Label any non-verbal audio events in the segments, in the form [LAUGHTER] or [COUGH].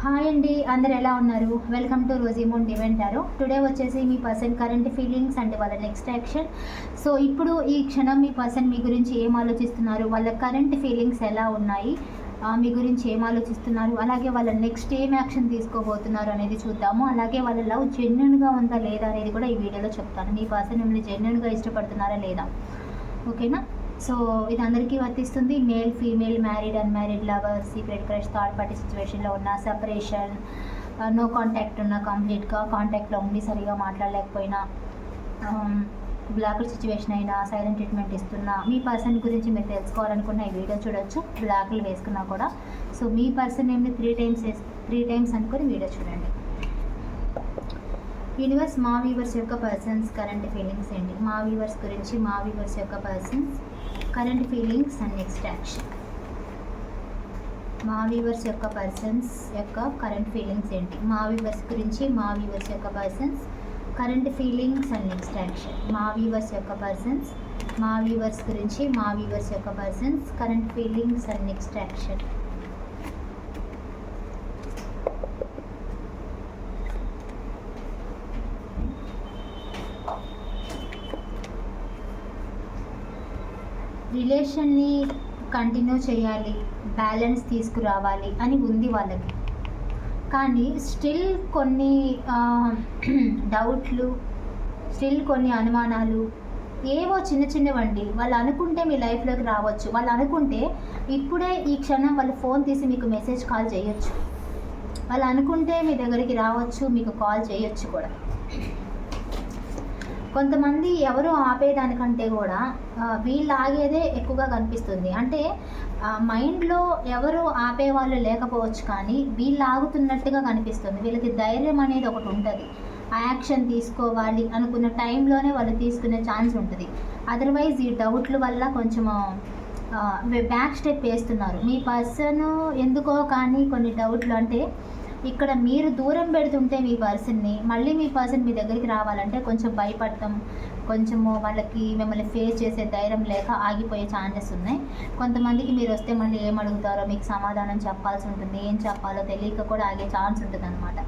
Hi అండి అందరు ఎలా ఉన్నారు? వెల్కమ్ టు రోజీమోన్ డివెంటారో టుడే వచ్చేసి మీ పర్సన్ కరెంట్ ఫీలింగ్స్ అండ్ వాళ్ళ నెక్స్ట్ యాక్షన్ సో ఇప్పుడు ఈ క్షణం మీ పర్సన్ మీ గురించి ఏం ఆలోచిస్తున్నారు? వాళ్ళ కరెంట్ ఫీలింగ్స్ ఎలా ఉన్నాయి? మీ గురించి ఏం ఆలోచిస్తున్నారు? అలాగే వాళ్ళ నెక్స్ట్ ఏం యాక్షన్ తీసుకోబోతున్నారు అనేది చూద్దాము. అలాగే వాళ్ళ లవ్ జెన్యున్గా ఉందా లేదా అనేది కూడా ఈ వీడియోలో చెప్తాను. మీ పర్సన్ మిమ్మల్ని జెన్యున్గా ఇష్టపడుతున్నారా లేదా? ఓకేనా సో ఇది అందరికీ వర్తిస్తుంది. Male female married unmarried lover secret crush third party సిచ్యువేషన్లో ఉన్న సపరేషన్ నో కాంటాక్ట్ ఉన్న కంప్లీట్గా కాంటాక్ట్లో ఉండి సరిగా మాట్లాడలేకపోయినా బ్లాక్డ్ సిచ్యువేషన్ అయినా సైలెంట్ ట్రీట్మెంట్ ఇస్తున్నా మీ పర్సన్ గురించి మీరు తెలుసుకోవాలనుకున్న ఈ వీడియో చూడొచ్చు. బ్లాక్లు వేసుకున్నా కూడా. సో మీ పర్సన్ ఏమి త్రీ టైమ్స్ త్రీ టైమ్స్ అనుకుని వీడియో చూడండి. యూనివర్స్ మా వీవర్స్ యొక్క పర్సన్స్ కరెంట్ ఫీలింగ్స్ ఏంటి? మా వీవర్స్ గురించి మా వీవర్స్ యొక్క persons current feelings and next action మా వీవర్స్ యొక్క పర్సన్స్ యొక్క కరెంట్ ఫీలింగ్స్ ఏంటి? మా వీవర్స్ గురించి మా వీవర్స్ యొక్క persons current feelings and next action మా వీవర్స్ యొక్క పర్సన్స్ మా వీవర్స్ గురించి మా వీవర్స్ యొక్క persons current feelings and next action రిలేషన్ని కంటిన్యూ చేయాలి బ్యాలెన్స్ తీసుకురావాలి అని ఉంది వాళ్ళకి. కానీ స్టిల్ కొన్ని డౌట్లు [CLEARS THROAT] స్టిల్ కొన్ని అనుమానాలు ఏవో చిన్న చిన్నవండి. వాళ్ళు అనుకుంటే మీ లైఫ్లోకి రావచ్చు. వాళ్ళు అనుకుంటే ఇప్పుడే ఈ క్షణం వాళ్ళు ఫోన్ తీసి మీకు మెసేజ్ కాల్ చేయొచ్చు. వాళ్ళు అనుకుంటే మీ దగ్గరికి రావచ్చు మీకు కాల్ చేయొచ్చు కూడా. కొంతమంది ఎవరు ఆపేదానికంటే కూడా వీళ్ళు ఆగేదే ఎక్కువగా కనిపిస్తుంది. అంటే మైండ్లో ఎవరు ఆపేవాళ్ళు లేకపోవచ్చు కానీ వీళ్ళు ఆగుతున్నట్టుగా కనిపిస్తుంది. వీళ్ళకి ధైర్యం అనేది ఒకటి ఉంటుంది. ఆ యాక్షన్ తీసుకోవాలి అనుకున్న టైంలోనే వాళ్ళు తీసుకునే ఛాన్స్ ఉంటుంది. అదర్వైజ్ ఈ డౌట్ల వల్ల కొంచెము బ్యాక్ స్టెప్ వేస్తున్నారు. మీ పర్సన్ ఎందుకో కానీ కొన్ని డౌట్లు అంటే ఇక్కడ మీరు దూరం పెడుతుంటే మీ పర్సన్ని మళ్ళీ మీ పర్సన్ మీ దగ్గరికి రావాలంటే కొంచెం భయపడతాం. కొంచెము వాళ్ళకి మిమ్మల్ని ఫేస్ చేసే ధైర్యం లేక ఆగిపోయే ఛాన్సెస్ ఉన్నాయి. కొంతమందికి మీరు వస్తే మళ్ళీ ఏం అడుగుతారో మీకు సమాధానం చెప్పాల్సి ఉంటుంది. ఏం చెప్పాలో తెలియక కూడా ఆగే ఛాన్స్ ఉంటుంది అనమాట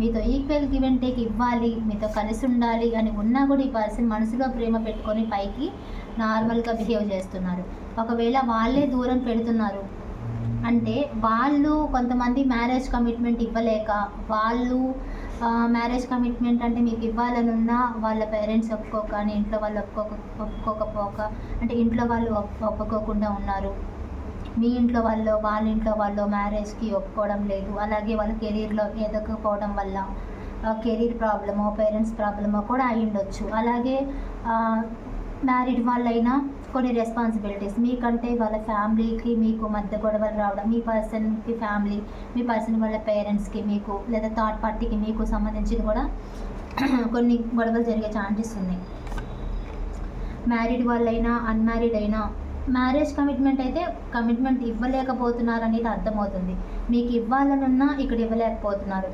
మీతో ఈక్వల్ గివ్ అండ్ టేక్ ఇవ్వాలి మీతో కలిసి ఉండాలి అని ఉన్నా కూడా ఈ పర్సన్ మనసులో ప్రేమ పెట్టుకొని పైకి నార్మల్గా బిహేవ్ చేస్తున్నారు. ఒకవేళ వాళ్ళే దూరం పెడుతున్నారు అంటే వాళ్ళు కొంతమంది మ్యారేజ్ కమిట్మెంట్ ఇవ్వలేక వాళ్ళు మ్యారేజ్ కమిట్మెంట్ అంటే మీకు ఇవ్వాలనున్నా వాళ్ళ పేరెంట్స్ ఒప్పుకోక అని ఇంట్లో వాళ్ళు ఒప్పుకోక ఒప్పుకోకపోక అంటే ఇంట్లో వాళ్ళు ఒప్పుకోకుండా ఉన్నారు. మీ ఇంట్లో వాళ్ళు వాళ్ళ ఇంట్లో వాళ్ళు మ్యారేజ్కి ఒప్పుకోవడం లేదు. అలాగే వాళ్ళ కెరీర్లో ఎదగకపోవడం వల్ల కెరీర్ ప్రాబ్లమో పేరెంట్స్ ప్రాబ్లమో కూడా అయి ఉండొచ్చు అలాగే మ్యారీడ్ వాళ్ళైనా కొన్ని రెస్పాన్సిబిలిటీస్ మీకంటే వాళ్ళ ఫ్యామిలీకి మీకు మధ్య గొడవలు రావడం మీ పర్సన్కి ఫ్యామిలీ మీ పర్సన్ వాళ్ళ పేరెంట్స్కి మీకు లేదా థర్డ్ పార్టీకి మీకు సంబంధించిన కూడా [CLEARS THROAT] కొన్ని గొడవలు జరిగే ఛాన్సెస్ ఉన్నాయి. మ్యారీడ్ వాళ్ళైనా అన్మ్యారీడ్ అయినా మ్యారేజ్ కమిట్మెంట్ అయితే కమిట్మెంట్ ఇవ్వలేకపోతున్నారు అనేది అర్థమవుతుంది. మీకు ఇవ్వాలనున్నా ఇక్కడ ఇవ్వలేకపోతున్నారు.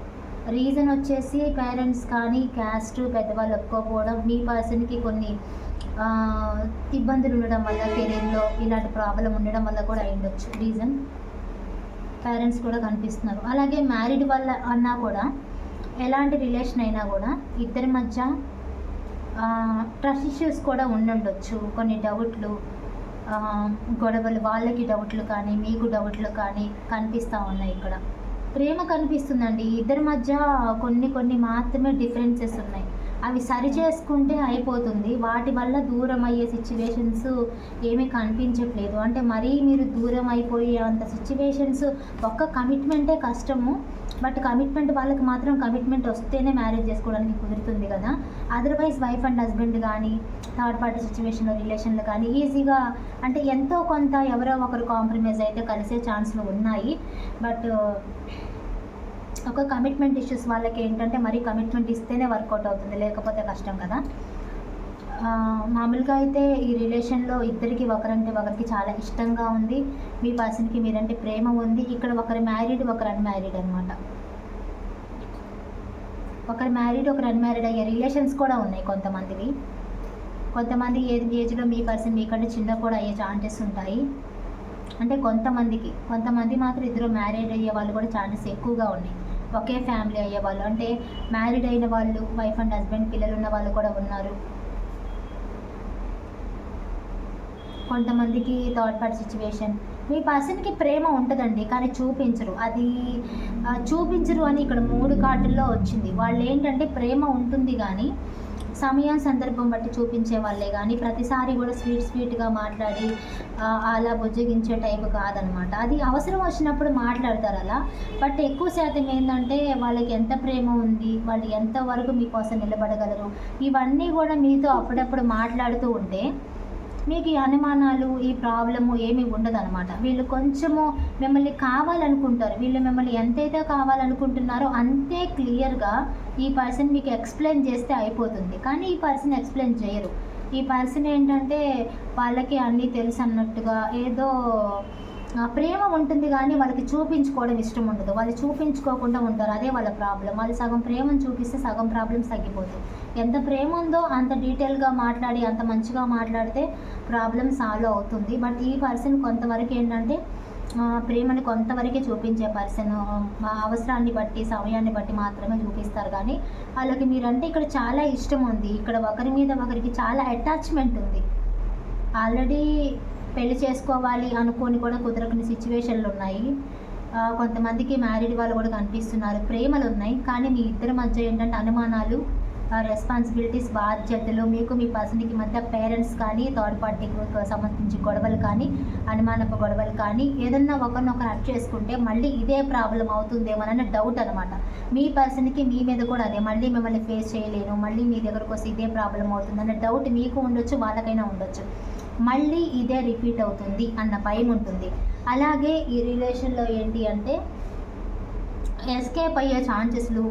రీజన్ వచ్చేసి పేరెంట్స్ కానీ క్యాస్ట్ పెద్దవాళ్ళు ఒప్పుకోకపోవడం మీ పర్సన్కి కొన్ని ఇబ్బందులు ఉండడం వల్ల కెరీర్లో ఇలాంటి ప్రాబ్లం ఉండడం వల్ల కూడా అయ్యుండొచ్చు. రీజన్? పేరెంట్స్ కూడా కనిపిస్తున్నారు. అలాగే మ్యారీడ్ వాళ్ళ అన్నా కూడా ఎలాంటి రిలేషన్ అయినా కూడా ఇద్దరి మధ్య ట్రస్ట్ ఇష్యూస్ కూడా ఉండుండొచ్చు. కొన్ని డౌట్లు గొడవలు వాళ్ళకి డౌట్లు కానీ మీకు డౌట్లు కానీ కనిపిస్తూ ఉన్నాయి ఇక్కడ. ప్రేమ కనిపిస్తుందండి. ఇద్దరి మధ్య కొన్ని కొన్ని మాత్రమే డిఫరెన్సెస్ ఉన్నాయి. అవి సరి చేసుకుంటే అయిపోతుంది. వాటి వల్ల దూరం అయ్యే సిచ్యువేషన్స్ ఏమీ కనిపించట్లేదు. అంటే మరీ మీరు దూరం అయిపోయే అంత సిచ్యువేషన్స్ ఒక్క కమిట్మెంటే కష్టము. బట్ కమిట్మెంట్ వాళ్ళకి మాత్రం కమిట్మెంట్ వస్తేనే మ్యారేజ్ చేసుకోవడానికి కుదురుతుంది కదా. అదర్వైజ్ వైఫ్ అండ్ హస్బెండ్ కానీ థర్డ్ పార్టీ సిచ్యువేషన్లో రిలేషన్లు కానీ ఈజీగా అంటే ఎంతో కొంత ఎవరో ఒకరు కాంప్రమైజ్ అయితే కలిసే ఛాన్స్లు ఉన్నాయి. బట్ ఒక కమిట్మెంట్ ఇష్యూస్ వాళ్ళకి ఏంటంటే మరీ కమిట్మెంట్ ఇస్తేనే వర్కౌట్ అవుతుంది లేకపోతే కష్టం కదా. మామూలుగా అయితే ఈ రిలేషన్లో ఇద్దరికి ఒకరంటే ఒకరికి చాలా ఇష్టంగా ఉంది. మీ పర్సన్కి మీరంటే ప్రేమ ఉంది. ఇక్కడ ఒకరు మ్యారీడ్ ఒకరు అన్మ్యారీడ్ అనమాట ఒకరు మ్యారీడ్ ఒకరు అన్మ్యారీడ్ అయ్యే రిలేషన్స్ కూడా ఉన్నాయి కొంతమందివి. కొంతమంది ఏ ఏజ్లో మీ పర్సన్ మీకంటే చిన్న కూడా అయ్యే ఛాన్సెస్ ఉంటాయి. అంటే కొంతమందికి కొంతమంది మాత్రం ఇద్దరు మ్యారేడ్ అయ్యే వాళ్ళు కూడా ఛాన్సెస్ ఎక్కువగా ఉన్నాయి. ఒకే ఫ్యామిలీ అయ్యే వాళ్ళు అంటే మ్యారీడ్ అయిన వాళ్ళు వైఫ్ అండ్ హస్బెండ్ పిల్లలు ఉన్న వాళ్ళు కూడా ఉన్నారు. కొంతమందికి థర్డ్ పార్టీ సిచ్యువేషన్ మీ పర్సన్కి ప్రేమ ఉంటుందండి కానీ చూపించరు. అది చూపించరు అని ఇక్కడ మూడు కార్డుల్లో వచ్చింది. వాళ్ళు ఏంటంటే ప్రేమ ఉంటుంది కానీ సమయం సందర్భం బట్టి చూపించే వాళ్ళే కానీ ప్రతిసారి కూడా స్వీట్ స్వీట్గా మాట్లాడి అలా బుజ్జగించే టైప్ కాదనమాట. అది అవసరం వచ్చినప్పుడు మాట్లాడతారు అలా. బట్ ఎక్కువ శాతం ఏంటంటే వాళ్ళకి ఎంత ప్రేమ ఉంది వాళ్ళు ఎంతవరకు మీకోసం నిలబడగలరు ఇవన్నీ కూడా మీతో అప్పుడప్పుడు మాట్లాడుతూ ఉంటే మీకు ఈ అనుమానాలు ఈ ప్రాబ్లము ఏమీ ఉండదన్నమాట వీళ్ళు కొంచెము మిమ్మల్ని కావాలనుకుంటారు. వీళ్ళు మిమ్మల్ని ఎంతైతే కావాలనుకుంటున్నారో అంతే క్లియర్గా ఈ పర్సన్ మీకు ఎక్స్ప్లెయిన్ చేస్తే అయిపోతుంది. కానీ ఈ పర్సన్ ఎక్స్ప్లెయిన్ చేయరు. ఈ పర్సన్ ఏంటంటే వాళ్ళకి అన్నీ తెలుసు అన్నట్టుగా ఏదో ప్రేమ ఉంటుంది కానీ వాళ్ళకి చూపించుకోవడం ఇష్టం ఉండదు. వాళ్ళు చూపించుకోకుండా ఉంటారు. అదే వాళ్ళ ప్రాబ్లం వాళ్ళు సగం ప్రేమను చూపిస్తే సగం ప్రాబ్లమ్స్ తగ్గిపోతాయి. ఎంత ప్రేమ ఉందో అంత డీటెయిల్గా మాట్లాడి అంత మంచిగా మాట్లాడితే ప్రాబ్లం సాల్వ్ అవుతుంది. బట్ ఈ పర్సన్ కొంతవరకు ఏంటంటే ప్రేమని కొంతవరకే చూపించే పర్సన్ అవసరాన్ని బట్టి సమయాన్ని బట్టి మాత్రమే చూపిస్తారు. కానీ వాళ్ళకి మీరంటే ఇక్కడ చాలా ఇష్టం ఉంది. ఇక్కడ ఒకరి మీద ఒకరికి చాలా అటాచ్మెంట్ ఉంది. ఆల్రెడీ పెళ్ళి చేసుకోవాలి అనుకొని కూడా కుదరకుని సిచ్యువేషన్లు ఉన్నాయి. కొంతమందికి మ్యారీడ్ వాళ్ళు కూడా కనిపిస్తున్నారు. ప్రేమలు ఉన్నాయి. కానీ మీ ఇద్దరి మధ్య ఏంటంటే అనుమానాలు రెస్పాన్సిబిలిటీస్ బాధ్యతలు మీకు మీ పర్సన్కి మధ్య పేరెంట్స్ కానీ థర్డ్ పార్టీకి సంబంధించి గొడవలు కానీ అనుమానపు గొడవలు కానీ ఏదన్నా ఒకరినొకరు అట్ చేసుకుంటే మళ్ళీ ఇదే ప్రాబ్లం అవుతుందేమోనన్న డౌట్ అనమాట మీ పర్సన్కి మీ మీద కూడా అదే మళ్ళీ మిమ్మల్ని ఫేస్ చేయలేను మళ్ళీ మీ దగ్గరకు వస్తే ఇదే ప్రాబ్లం అవుతుందన్న డౌట్ మీకు ఉండొచ్చు వాళ్ళకైనా ఉండొచ్చు. మళ్ళీ ఇదే రిపీట్ అవుతుంది అన్న భయం ఉంటుంది. అలాగే ఈ రిలేషన్లో ఏంటి అంటే ఎస్కేప్ అయ్యే ఛాన్సెస్లు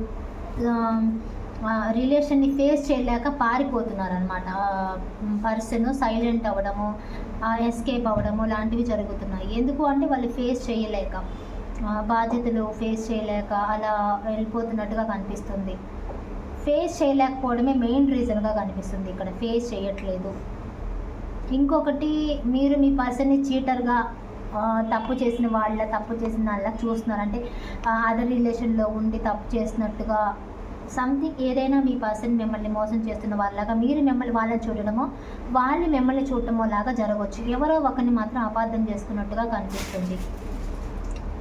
రిలేషన్ని ఫేస్ చేయలేక పారిపోతున్నారు అనమాట పర్సన్ సైలెంట్ అవ్వడము ఎస్కేప్ అవ్వడము లాంటివి జరుగుతున్నాయి. ఎందుకు అంటే వాళ్ళు ఫేస్ చేయలేక బాధ్యతలు ఫేస్ చేయలేక అలా వెళ్ళిపోతున్నట్టుగా కనిపిస్తుంది. ఫేస్ చేయలేకపోవడమే మెయిన్ రీజన్గా కనిపిస్తుంది. ఇక్కడ ఫేస్ చేయట్లేదు. ఇంకొకటి మీరు మీ పర్సన్ని చీటర్గా తప్పు చేసిన వాళ్ళ తప్పు చేసిన వాళ్ళ చూస్తున్నారు. అంటే అదర్ రిలేషన్లో ఉండి తప్పు చేసినట్టుగా సంథింగ్ ఏదైనా మీ పర్సన్ మిమ్మల్ని మోసం చేస్తున్న వాళ్ళలాగా మీరు మిమ్మల్ని వాళ్ళని చూడడమో వాళ్ళు మిమ్మల్ని చూడటమో లాగా జరగవచ్చు. ఎవరో ఒకరిని మాత్రం అపార్థం చేసుకున్నట్టుగా కనిపిస్తుంది.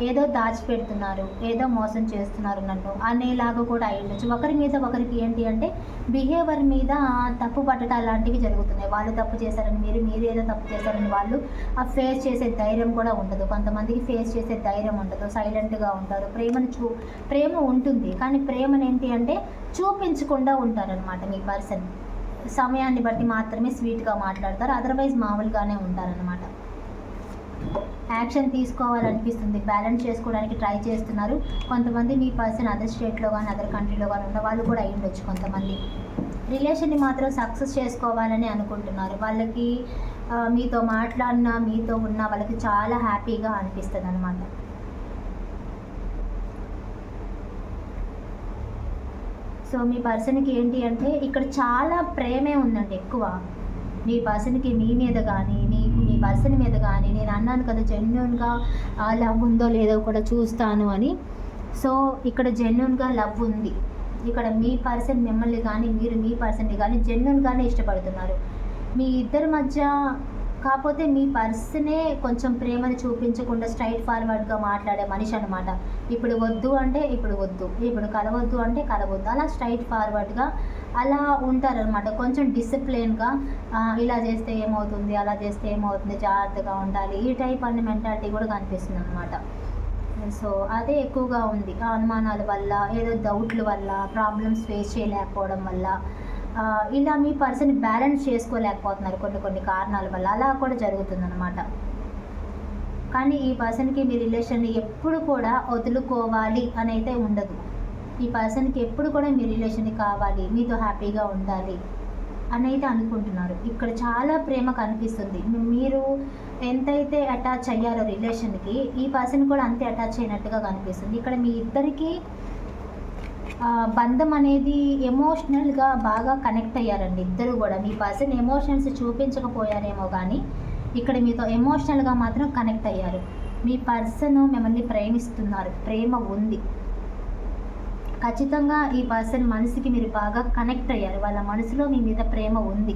ఏదో దాచిపెడుతున్నారు ఏదో మోసం చేస్తున్నారు నన్ను. అనేలాగా కూడా అయి ఉండొచ్చు. ఒకరి మీద ఒకరికి ఏంటి అంటే బిహేవియర్ మీద తప్పు పట్టడం లాంటివి జరుగుతున్నాయి. వాళ్ళు తప్పు చేశారని మీరు మీరు ఏదో తప్పు చేశారని వాళ్ళు ఆ ఫేస్ చేసే ధైర్యం కూడా ఉండదు. కొంతమందికి ఫేస్ చేసే ధైర్యం ఉండదు. సైలెంట్గా ఉంటారు. ప్రేమను చూ ప్రేమ ఉంటుంది. కానీ ప్రేమను ఏంటి అంటే చూపించకుండా ఉంటారనమాట మీ పర్సన్ సమయాన్ని బట్టి మాత్రమే స్వీట్గా మాట్లాడతారు. అదర్వైజ్ మామూలుగానే ఉంటారనమాట యాక్షన్ తీసుకోవాలనిపిస్తుంది. బ్యాలెన్స్ చేసుకోవడానికి ట్రై చేస్తున్నారు. కొంతమంది మీ పర్సన్ అదర్ స్టేట్లో కానీ అదర్ కంట్రీలో కానీ ఉన్న వాళ్ళు కూడా అయి ఉండొచ్చు కొంతమంది. రిలేషన్ని మాత్రం సక్సెస్ చేసుకోవాలని అనుకుంటున్నారు. వాళ్ళకి మీతో మాట్లాడినా మీతో ఉన్న వాళ్ళకి చాలా హ్యాపీగా అనిపిస్తుంది అనమాట సో మీ పర్సన్కి ఏంటి అంటే ఇక్కడ చాలా ప్రేమే ఉందండి ఎక్కువ. మీ పర్సన్కి మీ మీద కానీ మీ పర్సన్ మీద కానీ నేను అన్నాను కదా జెన్యున్గా లవ్ ఉందో లేదో కూడా చూస్తాను అని. సో ఇక్కడ జెన్యున్గా లవ్ ఉంది. ఇక్కడ మీ పర్సన్ మిమ్మల్ని కానీ మీరు మీ పర్సన్ని కానీ జెన్యున్గానే ఇష్టపడుతున్నారు. మీ ఇద్దరి మధ్య కాకపోతే మీ పర్సనే కొంచెం ప్రేమను చూపించకుండా స్ట్రైట్ ఫార్వర్డ్గా మాట్లాడే మనిషి అనమాట ఇప్పుడు వద్దు అంటే ఇప్పుడు వద్దు ఇప్పుడు కలవద్దు అంటే కలవద్దు. అలా స్ట్రైట్ ఫార్వర్డ్గా అలా ఉంటారనమాట కొంచెం డిసిప్లిన్గా ఇలా చేస్తే ఏమవుతుంది అలా చేస్తే ఏమవుతుంది జాగ్రత్తగా ఉండాలి ఈ టైప్ అనే మెంటాలిటీ కూడా కనిపిస్తుంది అనమాట సో అదే ఎక్కువగా ఉంది. అనుమానాల వల్ల ఏదో డౌట్ల వల్ల ప్రాబ్లమ్స్ ఫేస్ చేయలేకపోవడం వల్ల ఇలా మీ పర్సన్ బ్యాలెన్స్ చేసుకోలేకపోతున్నారు కొన్ని కొన్ని కారణాల వల్ల. అలా కూడా జరుగుతుందన్నమాట. కానీ ఈ పర్సన్కి మీ రిలేషన్ని ఎప్పుడు కూడా వదులుకోవాలి అని అయితే ఉండదు. ఈ పర్సన్కి ఎప్పుడు కూడా మీ రిలేషన్ కావాలి మీతో హ్యాపీగా ఉండాలి అని అయితే అనుకుంటున్నారు. ఇక్కడ చాలా ప్రేమ కనిపిస్తుంది. మీరు ఎంతైతే అటాచ్ అయ్యారో రిలేషన్కి ఈ పర్సన్ కూడా అంతే అటాచ్ అయినట్టుగా కనిపిస్తుంది. ఇక్కడ మీ ఇద్దరికి బంధం అనేది ఎమోషనల్గా బాగా కనెక్ట్ అయ్యారండి ఇద్దరు కూడా. మీ పర్సన్ ఎమోషన్స్ చూపించకపోయారేమో కానీ ఇక్కడ మీతో ఎమోషనల్గా మాత్రం కనెక్ట్ అయ్యారు. మీ పర్సన్ మిమ్మల్ని ప్రేమిస్తున్నారు. ప్రేమ ఉంది. ఖచ్చితంగా ఈ పర్సన్ మనసుకి మీరు బాగా కనెక్ట్ అయ్యారు. వాళ్ళ మనసులో మీ మీద ప్రేమ ఉంది.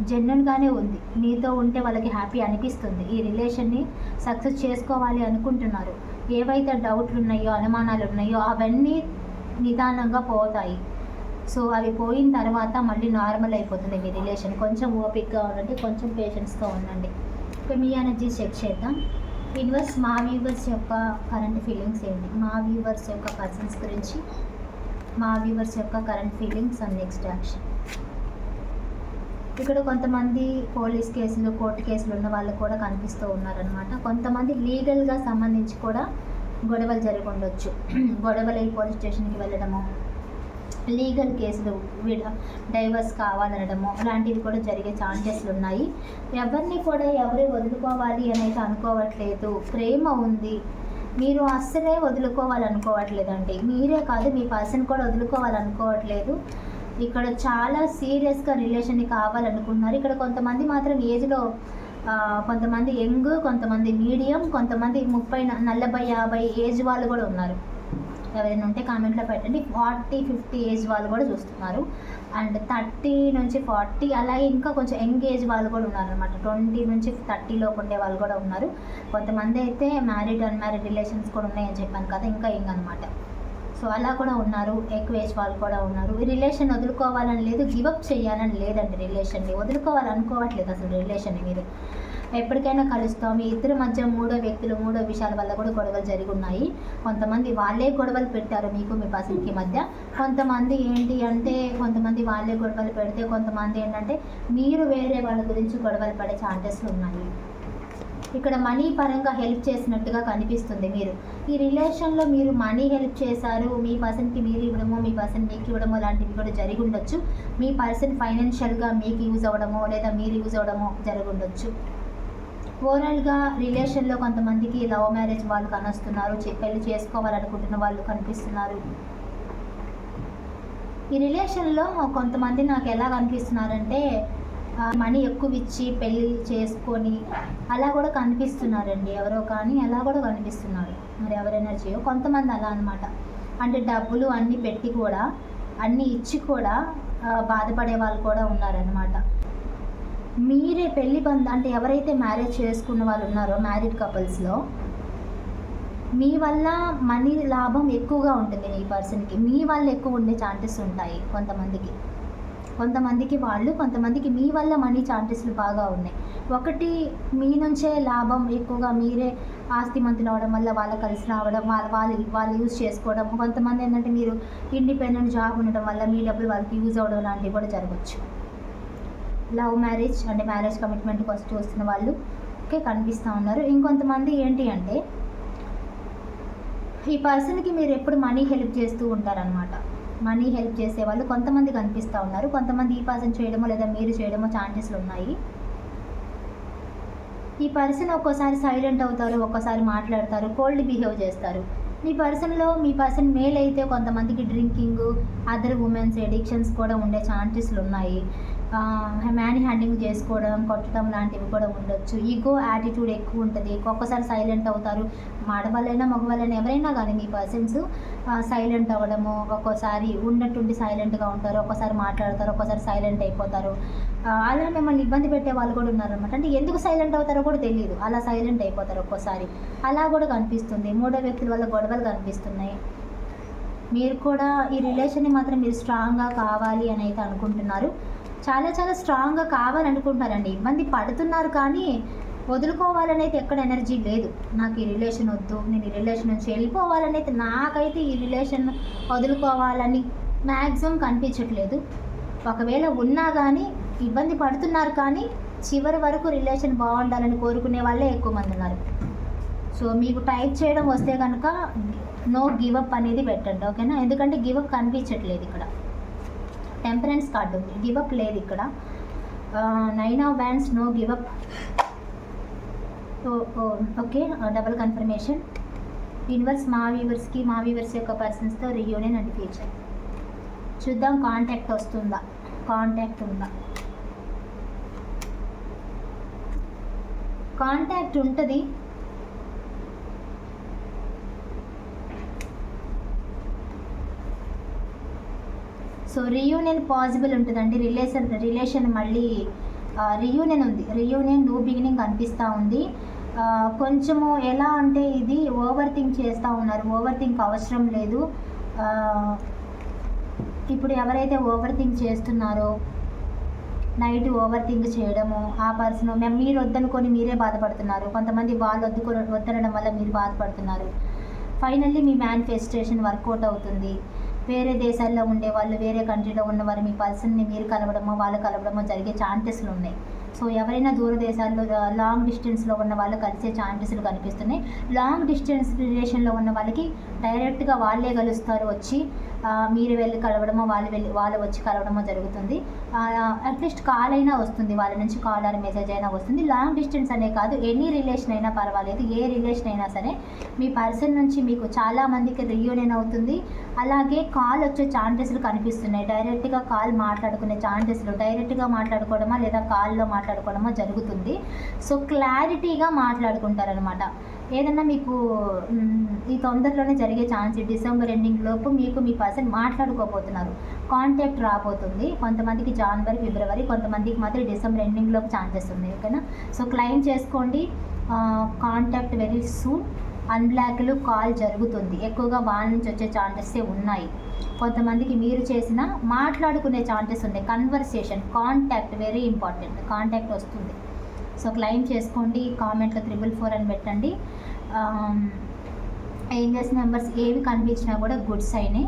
జెన్యున్గానే ఉంది. మీతో ఉంటే వాళ్ళకి హ్యాపీ అనిపిస్తుంది. ఈ రిలేషన్ని సక్సెస్ చేసుకోవాలి అనుకుంటున్నారు. ఏవైతే డౌట్లు ఉన్నాయో అనుమానాలు ఉన్నాయో అవన్నీ నిదానంగా పోతాయి. సో అవి పోయిన తర్వాత మళ్ళీ నార్మల్ అయిపోతుంది మీ రిలేషన్. కొంచెం ఓపిక్గా ఉండండి కొంచెం పేషెన్స్గా ఉండండి. ఇప్పుడు మీ ఎనర్జీ చెక్ చేద్దాం. యూనివర్స్ మా వ్యూవర్స్ యొక్క కరెంట్ ఫీలింగ్స్ ఏంటి? మా వ్యూవర్స్ యొక్క పర్సన్స్ గురించి మా వ్యూవర్స్ యొక్క current feelings and next action ఇక్కడ కొంతమంది పోలీస్ కేసులు కోర్టు కేసులు ఉన్న వాళ్ళు కూడా కనిపిస్తూ ఉన్నారనమాట కొంతమంది లీగల్గా సంబంధించి కూడా గొడవలు జరిగి ఉండొచ్చు గొడవలు ఈ పోలీస్ స్టేషన్కి వెళ్ళడము లీగల్ కేసులు విడ డైవర్స్ కావాలనడము అలాంటివి కూడా జరిగే ఛాన్సెస్లు ఉన్నాయి. ఎవరిని కూడా ఎవరు వదులుకోవాలి అని అయితే అనుకోవట్లేదు. ప్రేమ ఉంది. మీరు అస్సలే వదులుకోవాలనుకోవట్లేదండి. మీరే కాదు మీ పర్సన్ కూడా వదులుకోవాలనుకోవట్లేదు. ఇక్కడ చాలా సీరియస్గా రిలేషన్ని కావాలనుకుంటున్నారు ఇక్కడ కొంతమంది మాత్రం ఏజ్లో కొంతమంది యంగ్ కొంతమంది మీడియం కొంతమంది ముప్పై నలభై యాభై ఏజ్ వాళ్ళు కూడా ఉన్నారు. ఎవరైనా ఉంటే కామెంట్లో పెట్టండి. ఫార్టీ ఫిఫ్టీ ఏజ్ వాళ్ళు కూడా చూస్తున్నారు. అండ్ థర్టీ నుంచి ఫార్టీ అలాగే ఇంకా కొంచెం యంగ్ ఏజ్ వాళ్ళు కూడా ఉన్నారు అనమాట ట్వంటీ నుంచి థర్టీలో ఉండే వాళ్ళు కూడా ఉన్నారు. కొంతమంది అయితే మ్యారీడ్ అన్మ్యారీడ్ రిలేషన్స్ కూడా ఉన్నాయని చెప్పాను కదా ఇంకా యంగ్ అనమాట సో అలా కూడా ఉన్నారు. ఎక్కువ ఏజ్ వాళ్ళు కూడా ఉన్నారు. రిలేషన్ వదులుకోవాలని లేదు గివప్ చేయాలని లేదండి రిలేషన్ని వదులుకోవాలనుకోవట్లేదు అసలు రిలేషన్ మీరు ఎప్పటికైనా కలుస్తాం. మీ ఇద్దరి మధ్య మూడో వ్యక్తులు మూడో విషయాల వల్ల కూడా గొడవలు జరిగి ఉన్నాయి కొంతమంది వాళ్ళే గొడవలు పెట్టారు మీకు మీ పర్సన్కి మధ్య. కొంతమంది ఏంటి అంటే కొంతమంది వాళ్ళే గొడవలు పెడితే కొంతమంది ఏంటంటే మీరు వేరే వాళ్ళ గురించి గొడవలు పడే ఛాన్సెస్లు ఉన్నాయి. ఇక్కడ మనీ పరంగా హెల్ప్ చేసినట్టుగా కనిపిస్తుంది మీరు. ఈ రిలేషన్లో మీరు మనీ హెల్ప్ చేశారు మీ పర్సన్కి మీరు ఇవ్వడము మీ పర్సన్ మీకు ఇవ్వడము లాంటివి కూడా జరిగి ఉండొచ్చు. మీ పర్సన్ ఫైనాన్షియల్గా మీకు యూజ్ అవ్వడమో లేదా మీరు యూజ్ అవ్వడమో జరిగి ఉండొచ్చు. ఓవరాల్గా రిలేషన్లో కొంతమందికి లవ్ మ్యారేజ్ వాళ్ళు కనొస్తున్నారు పెళ్ళి చేసుకోవాలనుకుంటున్న వాళ్ళు కనిపిస్తున్నారు. ఈ రిలేషన్లో కొంతమంది నాకు ఎలా కనిపిస్తున్నారంటే మనీ ఎక్కువ ఇచ్చి పెళ్ళి చేసుకొని అలా కూడా కనిపిస్తున్నారండి ఎవరో కానీ అలా కూడా కనిపిస్తున్నారు. మరి ఎవరైనా చేయో కొంతమంది అలా అనమాట అంటే డబ్బులు అన్నీ పెట్టి కూడా అన్నీ ఇచ్చి కూడా బాధపడే వాళ్ళు కూడా ఉన్నారనమాట మీరే పెళ్ళి బంధం అంటే ఎవరైతే మ్యారేజ్ చేసుకున్న వాళ్ళు ఉన్నారో మ్యారీడ్ కపుల్స్లో మీ వల్ల మనీ లాభం ఎక్కువగా ఉంటుంది మీ పర్సన్కి. మీ వల్ల ఎక్కువ ఉండే ఛాన్సెస్ ఉంటాయి కొంతమందికి. కొంతమందికి వాళ్ళు కొంతమందికి మీ వల్ల మనీ ఛాన్సెస్లు బాగా ఉన్నాయి. ఒకటి మీ నుంచే లాభం ఎక్కువగా మీరే ఆస్తిమంతులు అవడం వల్ల వాళ్ళ కలిసి రావడం వాళ్ళ వాళ్ళు వాళ్ళు యూజ్ చేసుకోవడం. కొంతమంది ఏంటంటే మీరు ఇండిపెండెంట్ జాబ్ ఉండడం వల్ల మీ డబ్బులు వాళ్ళకి యూజ్ అవ్వడం లాంటివి కూడా జరగచ్చు. లవ్ మ్యారేజ్ అంటే మ్యారేజ్ కమిట్మెంట్ ఫస్ట్ చూస్తున్న వాళ్ళు ఓకే కనిపిస్తూ ఉన్నారు. ఇంకొంతమంది ఏంటి అంటే ఈ పర్సన్కి మీరు ఎప్పుడు మనీ హెల్ప్ చేస్తూ ఉంటారనమాట మనీ హెల్ప్ చేసే వాళ్ళు కొంతమంది కనిపిస్తూ ఉన్నారు. కొంతమంది ఈ పర్సన్ చేయడమో లేదా మీరు చేయడమో ఛాన్సెస్లు ఉన్నాయి. ఈ పర్సన్ ఒక్కోసారి సైలెంట్ అవుతారు ఒక్కోసారి మాట్లాడతారు కోల్డ్ బిహేవ్ చేస్తారు. మీ పర్సన్లో మీ పర్సన్ మేల్ అయితే కొంతమందికి డ్రింకింగ్ అదర్ ఉమెన్స్ ఎడిక్షన్స్ కూడా ఉండే ఛాన్సెస్లు ఉన్నాయి. మ్యాన్ హ్యాండింగ్ చేసుకోవడం కొట్టడం లాంటివి కూడా ఉండొచ్చు. ఈగో యాటిట్యూడ్ ఎక్కువ ఉంటుంది. ఒక్కొక్కసారి సైలెంట్ అవుతారు. ఆడవాళ్ళైనా మగవాళ్ళైనా ఎవరైనా కానీ మీ పర్సన్స్ సైలెంట్ అవ్వడము ఒక్కోసారి ఉన్నట్టుండి సైలెంట్గా ఉంటారు. ఒక్కోసారి మాట్లాడతారు ఒక్కోసారి సైలెంట్ అయిపోతారు. అలా మిమ్మల్ని ఇబ్బంది పెట్టే వాళ్ళు కూడా ఉన్నారనమాట అంటే ఎందుకు సైలెంట్ అవుతారో కూడా తెలియదు అలా సైలెంట్ అయిపోతారు ఒక్కోసారి. అలా కూడా కనిపిస్తుంది. మూడో వ్యక్తుల వల్ల గొడవలు కనిపిస్తున్నాయి. మీరు కూడా ఈ రిలేషన్ని మాత్రం మీరు స్ట్రాంగ్గా కావాలి అని అయితే అనుకుంటున్నారు. చాలా చాలా స్ట్రాంగ్గా కావాలనుకుంటున్నారండి. ఇబ్బంది పడుతున్నారు కానీ వదులుకోవాలని అయితే ఎక్కడ ఎనర్జీ లేదు. నాకు ఈ రిలేషన్ వద్దు నేను ఈ రిలేషన్ నుంచి వెళ్ళిపోవాలనైతే నాకైతే ఈ రిలేషన్ వదులుకోవాలని మ్యాక్సిమం కనిపించట్లేదు. ఒకవేళ ఉన్నా కానీ ఇబ్బంది పడుతున్నారు కానీ చివరి వరకు రిలేషన్ బాగుండాలని కోరుకునే వాళ్ళే ఎక్కువ మంది ఉన్నారు. సో మీకు టైప్ చేయడం వస్తే కనుక నో గివప్ అనేది పెట్టండి ఓకేనా? ఎందుకంటే గివప్ కనిపించట్లేదు ఇక్కడ. Temperance card. ఉంది గివప్ లేదు ఇక్కడ. Nine of wands no give up okay. Double confirmation. Universe మా వ్యూవర్స్కి మా వ్యూవర్స్ యొక్క పర్సన్స్తో రియూనియన్ అండ్ ఫ్యూచర్ చూద్దాం కాంటాక్ట్ వస్తుందా? కాంటాక్ట్ ఉందా? కాంటాక్ట్ ఉంటుంది. సో రీయూనియన్ పాసిబుల్ ఉంటుందండి. రిలేషన్ రిలేషన్ మళ్ళీ రీయూనియన్ ఉంది. రీయూనియన్ న్యూ బిగినింగ్ కనిపిస్తూ ఉంది. కొంచెము ఎలా అంటే ఇది ఓవర్ థింక్ చేస్తూ ఉన్నారు. ఓవర్ థింక్ అవసరం లేదు. ఇప్పుడు ఎవరైతే ఓవర్ థింక్ చేస్తున్నారో నైట్ ఓవర్ థింక్ చేయడము ఆ పర్సన్ మేము మీరు వద్దనుకొని మీరే బాధపడుతున్నారు. కొంతమంది వాళ్ళు వద్దుకొని వద్దనడం వల్ల మీరు బాధపడుతున్నారు. ఫైనల్లీ మీ మేనిఫెస్టేషన్ వర్కౌట్ అవుతుంది. వేరే దేశాల్లో ఉండే వాళ్ళు వేరే కంట్రీలో ఉన్నవారు మీ పర్సన్ని మీరు కలవడమో వాళ్ళు కలవడమో జరిగే ఛాన్సెస్లు ఉన్నాయి. సో ఎవరైనా దూర దేశాల్లో లాంగ్ డిస్టెన్స్లో ఉన్న వాళ్ళు కలిసే ఛాన్సెస్లు కనిపిస్తున్నాయి. లాంగ్ డిస్టెన్స్ రిలేషన్లో ఉన్న వాళ్ళకి డైరెక్ట్గా వాళ్ళే కలుస్తారు వచ్చి. మీరు వెళ్ళి కలవడమో వాళ్ళు వెళ్ళి వాళ్ళు వచ్చి కలవడమో జరుగుతుంది. అట్లీస్ట్ కాల్ అయినా వస్తుంది వాళ్ళ నుంచి కాల్ ఆర్ మెసేజ్ అయినా వస్తుంది. లాంగ్ డిస్టెన్స్ అనే కాదు ఎనీ రిలేషన్ అయినా పర్వాలేదు ఏ రిలేషన్ అయినా సరే మీ పర్సన్ నుంచి మీకు చాలా మందికి రియూనియన్ అవుతుంది. అలాగే కాల్ వచ్చే ఛాన్సెస్లు కనిపిస్తున్నాయి. డైరెక్ట్గా కాల్ మాట్లాడుకునే ఛాన్సెస్లు డైరెక్ట్గా మాట్లాడుకోవడమా లేదా కాల్లో మాట్లాడుకోవడమా జరుగుతుంది. సో క్లారిటీగా మాట్లాడుకుంటారనమాట ఏదన్నా మీకు ఈ తొందరలోనే జరిగే ఛాన్స్ డిసెంబర్ ఎండింగ్ లోపు మీకు మీ పర్సన్ మాట్లాడుకోబోతున్నారు. కాంటాక్ట్ రాబోతుంది. కొంతమందికి జనవరి ఫిబ్రవరి కొంతమందికి మాత్రం డిసెంబర్ ఎండింగ్ లోపు ఛాన్సెస్ ఉన్నాయి. ఓకేనా? సో క్లైమ్ చేసుకోండి. Contact very soon. అన్బ్లాక్లు కాల్ జరుగుతుంది. ఎక్కువగా వాళ్ళ నుంచి వచ్చే ఛాన్సెస్ ఉన్నాయి. కొంతమందికి మీరు చేసిన మాట్లాడుకునే ఛాన్సెస్ ఉన్నాయి. Conversation contact very important. Contact వస్తుంది. సో క్లైమ్ చేసుకోండి కామెంట్లో త్రిబుల్ ఫోర్ అని పెట్టండి. ఏంజెస్ నెంబర్స్ ఏవి కనిపించినా కూడా గుడ్ అయినాయి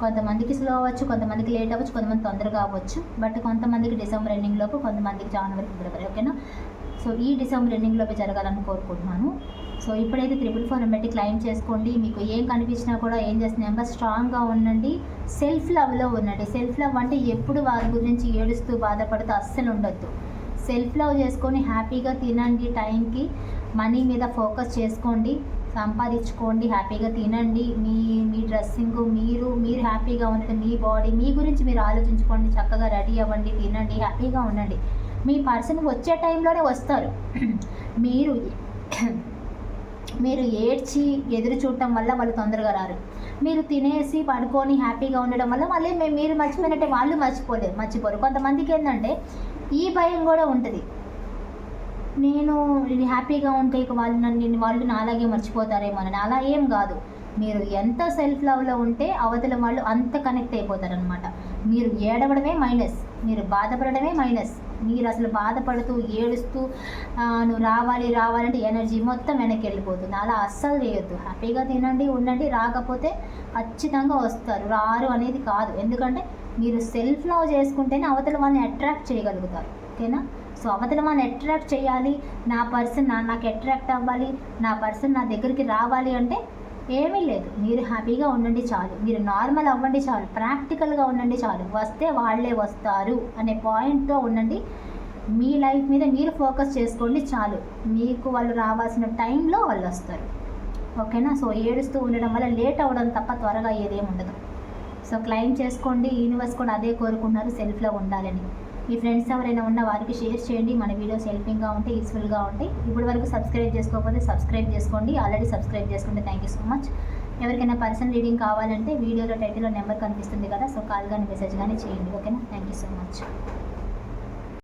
కొంతమందికి స్లో అవ్వచ్చు కొంతమందికి లేట్ అవ్వచ్చు కొంతమంది తొందరగా అవ్వచ్చు. బట్ కొంతమందికి డిసెంబర్ ఎండింగ్ లోపు కొంతమందికి జనవరి ఫిబ్రవరి ఓకేనా? సో ఈ డిసెంబర్ ఎండింగ్ లోపు జరగాలని కోరుకుంటున్నాను. సో ఇప్పుడైతే త్రిబుల్ ఫోర్ పెట్టి క్లైమ్ చేసుకోండి. మీకు ఏం కనిపించినా కూడా ఏం చేసిన నెంబర్ స్ట్రాంగ్గా ఉండండి. సెల్ఫ్ లవ్లో ఉండండి. సెల్ఫ్ లవ్ అంటే ఎప్పుడు వారి గురించి ఏడుస్తూ బాధపడుతూ అస్సలు ఉండొద్దు. సెల్ఫ్ లవ్ చేసుకొని హ్యాపీగా తినండి టైంకి. మనీ మీద ఫోకస్ చేసుకోండి. సంపాదించుకోండి హ్యాపీగా తినండి. మీ మీ డ్రెస్సింగ్ మీరు మీరు హ్యాపీగా ఉండడం మీ బాడీ మీ గురించి మీరు ఆలోచించుకోండి. చక్కగా రెడీ అవ్వండి తినండి హ్యాపీగా ఉండండి. మీ పర్సన్ వచ్చే టైంలోనే వస్తారు. మీరు మీరు ఏడ్చి ఎదురు చూడటం వల్ల వాళ్ళు తొందరగా రారు. మీరు తినేసి పడుకొని హ్యాపీగా ఉండడం వల్ల మళ్ళీ మీరు మర్చిపోయినట్టే వాళ్ళు మర్చిపోలేరు. మర్చిపోరు. కొంతమందికి ఏంటంటే ఈ భయం కూడా ఉంటుంది. నేను నేను హ్యాపీగా ఉంటే ఇక వాళ్ళు నన్ను వాళ్ళు నాలాగే మర్చిపోతారేమో అని. అలా ఏం కాదు. మీరు ఎంత సెల్ఫ్ లవ్లో ఉంటే అవతల వాళ్ళు అంత కనెక్ట్ అయిపోతారనమాట మీరు ఏడవడమే మైనస్ మీరు బాధపడడమే మైనస్ మీరు అసలు బాధపడుతూ ఏడుస్తూ నువ్వు రావాలి రావాలంటే ఎనర్జీ మొత్తం వెనక్కి వెళ్ళిపోతుంది. అలా అస్సలు చేయొద్దు. హ్యాపీగా తినండి ఉండండి రాకపోతే ఖచ్చితంగా వస్తారు. రారు అనేది కాదు. ఎందుకంటే మీరు సెల్ఫ్ లవ్ చేసుకుంటేనే అవతల వాళ్ళని అట్రాక్ట్ చేయగలుగుతారు. ఓకేనా? సో అవతల వాళ్ళని అట్రాక్ట్ చేయాలి. నా పర్సన్ నా నాకు అట్రాక్ట్ అవ్వాలి. నా పర్సన్ నా దగ్గరికి రావాలి అంటే ఏమీ లేదు. మీరు హ్యాపీగా ఉండండి చాలు. మీరు నార్మల్ అవ్వండి చాలు. ప్రాక్టికల్గా ఉండండి చాలు. వస్తే వాళ్ళే వస్తారు అనే పాయింట్తో ఉండండి. మీ లైఫ్ మీద మీరు ఫోకస్ చేసుకోండి చాలు. మీకు వాళ్ళు రావాల్సిన టైంలో వాళ్ళు వస్తారు. ఓకేనా? సో ఏడుస్తూ ఉండడం వల్ల లేట్ అవ్వడం తప్ప త్వరగా ఏదేమి ఉండదు. సో క్లైమ్ చేసుకోండి యూనివర్స్ కూడా అదే కోరుకుంటున్నారు సెల్ఫ్లో ఉండాలని. మీ ఫ్రెండ్స్ ఎవరైనా ఉన్న వారికి షేర్ చేయండి మన వీడియోస్ హెల్పింగ్గా ఉంటే యూస్ఫుల్గా ఉంటాయి. ఇప్పటి వరకు సబ్స్క్రైబ్ చేసుకోకపోతే సబ్స్క్రైబ్ చేసుకోండి ఆల్రెడీ సబ్స్క్రైబ్ చేసుకుంటే థ్యాంక్ యూ సో మచ్. ఎవరికైనా పర్సనల్ రీడింగ్ కావాలంటే వీడియోలో టైటిల్లో నెంబర్ కనిపిస్తుంది కదా సో కాల్ కానీ మెసేజ్ కానీ చేయండి ఓకేనా? Thank you so much.